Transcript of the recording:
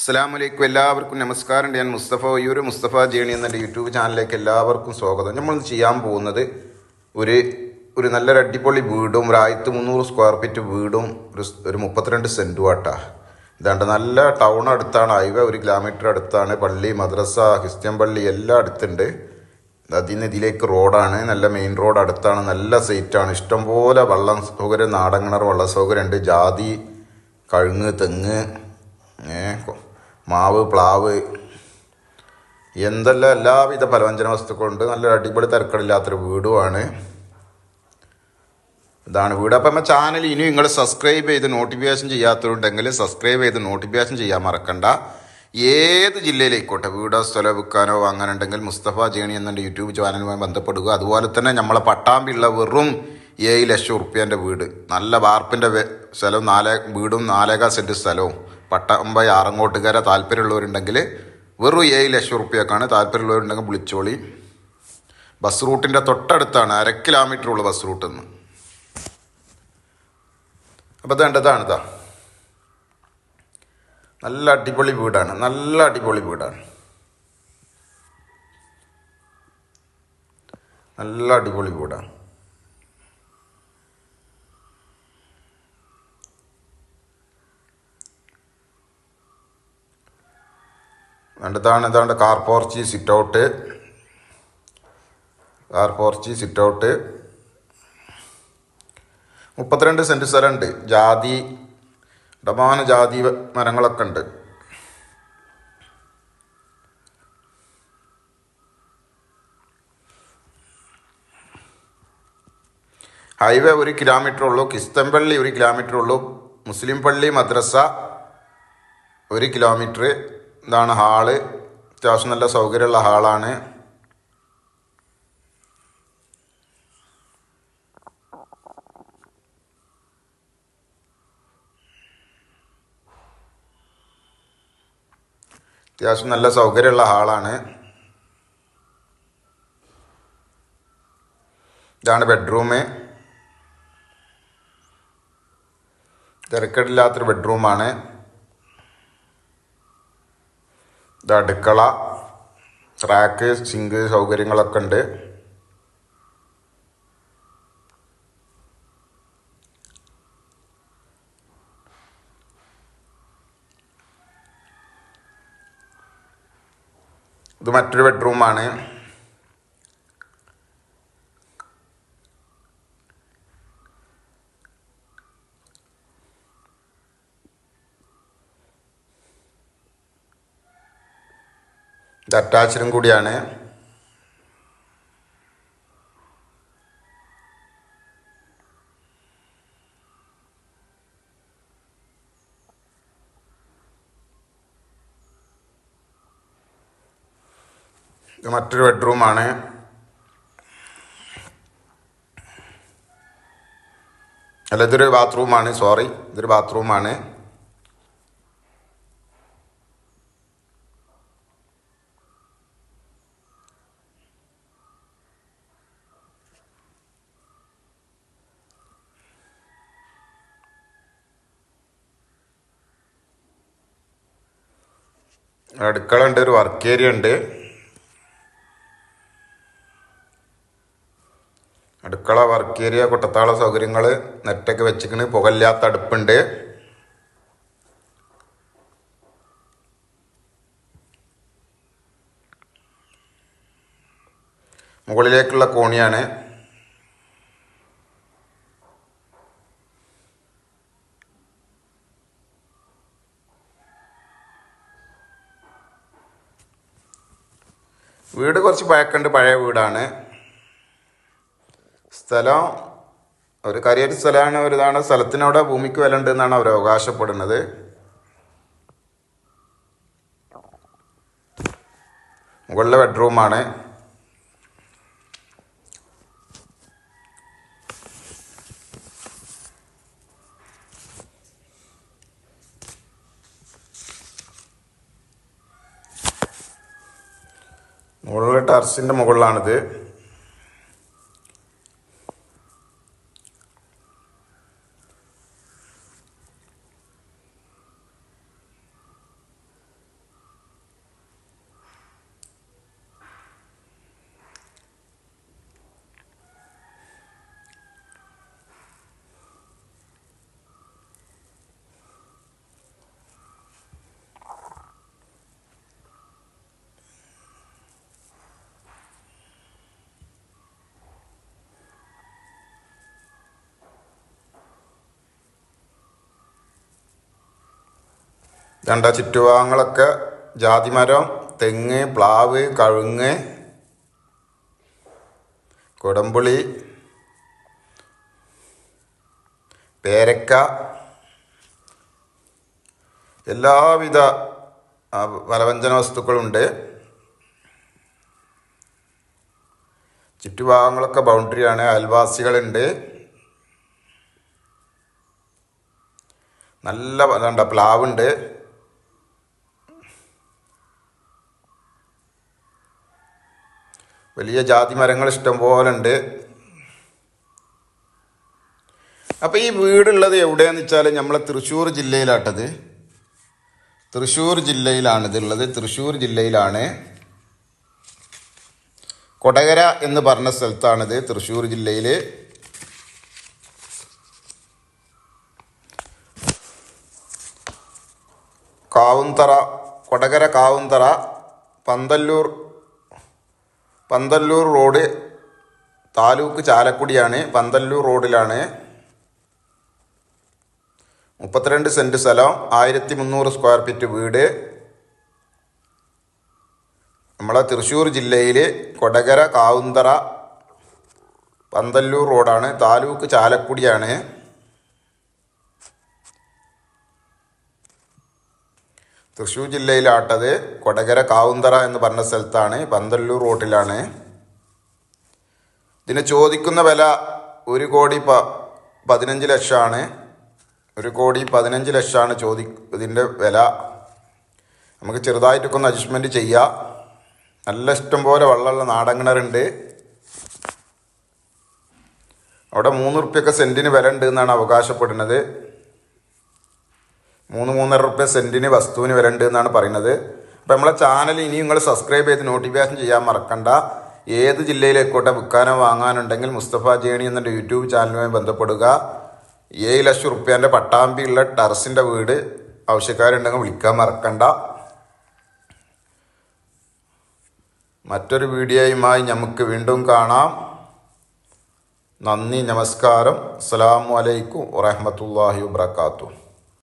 അസ്സാം വലൈക്കും എല്ലാവർക്കും നമസ്കാരം ഞാൻ മുസ്തഫ ഒയ്യൂർ മുസ്തഫ ജേണി എന്ന യൂട്യൂബ് ചാനലിലേക്ക് എല്ലാവർക്കും സ്വാഗതം. നമ്മൾ ചെയ്യാൻ പോകുന്നത് ഒരു ഒരു നല്ലൊരു അടിപൊളി വീടും ഒരു ആയിരത്തി മുന്നൂറ് സ്ക്വയർ ഫീറ്റ് വീടും ഒരു ഒരു മുപ്പത്തിരണ്ട് സെന്റും ആട്ടാ. ഇതാണ്ട് നല്ല ടൗൺ അടുത്താണ് ഐവ ഒരു കിലോമീറ്റർ അടുത്താണ് പള്ളി മദ്രസ ക്രിസ്ത്യൻ പള്ളി എല്ലാം അടുത്തുണ്ട്. അതിന് ഇതിലേക്ക് റോഡാണ് നല്ല മെയിൻ റോഡ് അടുത്താണ് നല്ല സൈറ്റാണ് ഇഷ്ടംപോലെ വള്ളം സൗകര്യം നാടങ്ങണർ വെള്ള സൗകര്യം ഉണ്ട് ജാതി കഴുങ്ങ് തെങ്ങ് മാവ് പ്ലാവ് എന്തെല്ലാം എല്ലാവിധ പലവ്യഞ്ജന വസ്തുക്കളുണ്ട്. നല്ല അടിപൊളി തിരക്കടില്ലാത്തൊരു വീടുമാണ്. ഇതാണ് വീട്. അപ്പം നമ്മുടെ ചാനൽ ഇനി നിങ്ങൾ സബ്സ്ക്രൈബ് ചെയ്ത് നോട്ടിഫിക്കേഷൻ ചെയ്യാത്തവരുണ്ടെങ്കിൽ സബ്സ്ക്രൈബ് ചെയ്ത് നോട്ടിഫിക്കേഷൻ ചെയ്യാൻ മറക്കണ്ട. ഏത് ജില്ലയിലേക്കോട്ടെ വീടോ സ്ഥലം വിൽക്കാനോ അങ്ങനെ ഉണ്ടെങ്കിൽ മുസ്തഫ ജേണി എന്ന യൂട്യൂബ് ചാനലുമായി ബന്ധപ്പെടുക. അതുപോലെ തന്നെ നമ്മളെ പട്ടാമ്പിള്ള വെറും ഏഴ് ലക്ഷം ഉറുപ്പ്യന്റെ വീട്. നല്ല വാർപ്പിന്റെ സ്ഥലവും നാലേ വീടും നാലേകാൽ സെന്റ് സ്ഥലവും. പട്ടാമ്പ ആറങ്ങോട്ടുകാര താല്പര്യമുള്ളവരുണ്ടെങ്കിൽ വെറും ഏഴ് ലക്ഷം റുപ്യക്കാണ് താല്പര്യമുള്ളവരുണ്ടെങ്കിൽ വിളിച്ചോളി. ബസ് റൂട്ടിന്റെ തൊട്ടടുത്താണ് അര കിലോമീറ്റർ ഉള്ള ബസ് റൂട്ടിൽ നിന്ന് അപ്പോൾ ഇതേണ്ടതാണ് ഇതാ. നല്ല അടിപൊളി വീടാണ് നല്ല അടിപൊളി വീടാണ്. നല്ല അടിപൊളി വീടാണ്. വേണ്ടതാണ് ഇതാണ്ട് car porch sit out car porch sit out മുപ്പത്തിരണ്ട് സെന്റ് സ്ഥലമുണ്ട്. ജാതി ഇടമാന ജാതി മരങ്ങളൊക്കെ ഉണ്ട്. ഹൈവേ ഒരു കിലോമീറ്റർ ഉള്ളൂ. കിസ്തംപള്ളി ഒരു കിലോമീറ്റർ ഉള്ളൂ. മുസ്ലിം പള്ളി മദ്രസ ഒരു കിലോമീറ്റർ ഇതാണ് ഹാൾ. അത്യാവശ്യം നല്ല സൗകര്യമുള്ള ഹാളാണ്. അത്യാവശ്യം നല്ല സൗകര്യമുള്ള ഹാളാണ്. ഇതാണ് ബെഡ്റൂം തിരക്കേടില്ലാത്തൊരു ബെഡ്റൂമാണ്. ഇത് അടുക്കള റാക്ക് സിങ്ക് സൗകര്യങ്ങളൊക്കെ ഉണ്ട്. ഇത് മറ്റൊരു ബെഡ്റൂമാണ് ഇത് അറ്റാച്ചിലും കൂടിയാണ്. ഇത് മറ്റൊരു ബെഡ്റൂമാണ്. അല്ല ഇതൊരു ബാത്റൂമാണ് സോറി ഇതൊരു ബാത്റൂമാണ്. അടുക്കള ഉണ്ട് ഒരു വർക്ക് ഏരിയ ഉണ്ട്. അടുക്കള വർക്ക് ഏരിയ കുട്ടത്താള സൗകര്യങ്ങൾ നെറ്റൊക്കെ വെച്ചിക്കണ്. പുകയില്ലാത്ത അടുപ്പുണ്ട്. മുകളിലേക്കുള്ള കോണിയാണ്. വീട് കുറച്ച് പഴക്കണ്ട് പഴയ വീടാണ്. സ്ഥലം ഒരു കരിയറ്റ് സ്ഥലമാണ് ഒരു ഇതാണ്. സ്ഥലത്തിനവിടെ ഭൂമിക്ക് വില ഉണ്ട് എന്നാണ് അവർ അവകാശപ്പെടുന്നത്. മുകളിലെ ബെഡ്റൂമാണ് മുകളിലെ ടെറസിന്റെ മുകളിലാണിത്. രണ്ട ചുറ്റുഭാഗങ്ങളൊക്കെ ജാതിമരം തെങ്ങ് പ്ലാവ് കഴുങ്ങ് കൊടമ്പുളി പേരക്ക എല്ലാവിധ ആ, ഫലവ്യഞ്ജന വസ്തുക്കളുണ്ട്. ചുറ്റുഭാഗങ്ങളൊക്കെ ബൗണ്ടറിയാണ് അയൽവാസികളുണ്ട്. നല്ല എന്താ പ്ലാവുണ്ട്. വലിയ ജാതി മരങ്ങൾ ഇഷ്ടം പോലെ ഉണ്ട് അപ്പോൾ ഈ വീടുള്ളത് എവിടെയാണെന്ന് വെച്ചാൽ നമ്മളെ തൃശ്ശൂർ ജില്ലയിലാട്ടത്. തൃശ്ശൂർ ജില്ലയിലാണ് ഇതുള്ളത്. തൃശ്ശൂർ ജില്ലയിലാണ് കൊടകര എന്ന് പറഞ്ഞ സ്ഥലത്താണിത് തൃശ്ശൂർ ജില്ലയിൽ കാവുന്തറ കൊടകര കാവുന്തറ പന്തല്ലൂർ പന്തല്ലൂർ റോഡ് താലൂക്ക് ചാലക്കുടിയാണ്. പന്തല്ലൂർ റോഡിലാണ്. മുപ്പത്തിരണ്ട് സെന്റ് സ്ഥലം ആയിരത്തി മുന്നൂറ് സ്ക്വയർ ഫീറ്റ് വീട്. നമ്മളെ തൃശ്ശൂർ ജില്ലയിൽ കൊടകര കാവുന്തറ പന്തല്ലൂർ റോഡാണ്. താലൂക്ക് ചാലക്കുടിയാണ്. തൃശ്ശൂർ ജില്ലയിലാട്ടത് കൊടകര കാവുന്തറ എന്ന് പറഞ്ഞ സ്ഥലത്താണ് പന്തല്ലൂർ റോട്ടിലാണ്. ഇതിന് ചോദിക്കുന്ന വില ഒരു കോടി പ പതിനഞ്ച് ലക്ഷമാണ്. ഒരു കോടി പതിനഞ്ച് ലക്ഷമാണ് ചോദി ഇതിന്റെ വില. നമുക്ക് ചെറുതായിട്ടൊക്കെ ഒന്ന് അഡ്ജസ്റ്റ്മെന്റ് ചെയ്യാം. നല്ല ഇഷ്ടം പോലെ വെള്ളമുള്ള നാടൻ കിണറുണ്ട്. അവിടെ മൂന്ന് റുപ്യൊക്കെ സെന്റിന് വില ഉണ്ട് എന്നാണ് അവകാശപ്പെടുന്നത്. മൂന്ന് മൂന്നര റുപ്യ സെന്റിന് വസ്തുവിന് വരണ്ട് എന്നാണ് പറയുന്നത്. അപ്പോൾ നമ്മളെ ചാനൽ ഇനി നിങ്ങൾ സബ്സ്ക്രൈബ് ചെയ്ത് നോട്ടിഫിക്കേഷൻ ചെയ്യാൻ മറക്കണ്ട. ഏത് ജില്ലയിലേക്കോട്ടെ ബുക്കാനോ വാങ്ങാനുണ്ടെങ്കിൽ മുസ്തഫ ജേണി എന്ന യൂട്യൂബ് ചാനലുമായി ബന്ധപ്പെടുക. ഏഴ് ലക്ഷം റുപ്യേന്റെ പട്ടാമ്പിയുള്ള ടെറസിന്റെ വീട് ആവശ്യക്കാരുണ്ടെങ്കിൽ വിളിക്കാൻ മറക്കണ്ട. മറ്റൊരു വീഡിയോയുമായി നമുക്ക് വീണ്ടും കാണാം. നന്ദി നമസ്കാരം. അസ്സാം വലൈക്കും വറഹമത്തല്ലാഹി വാത്തു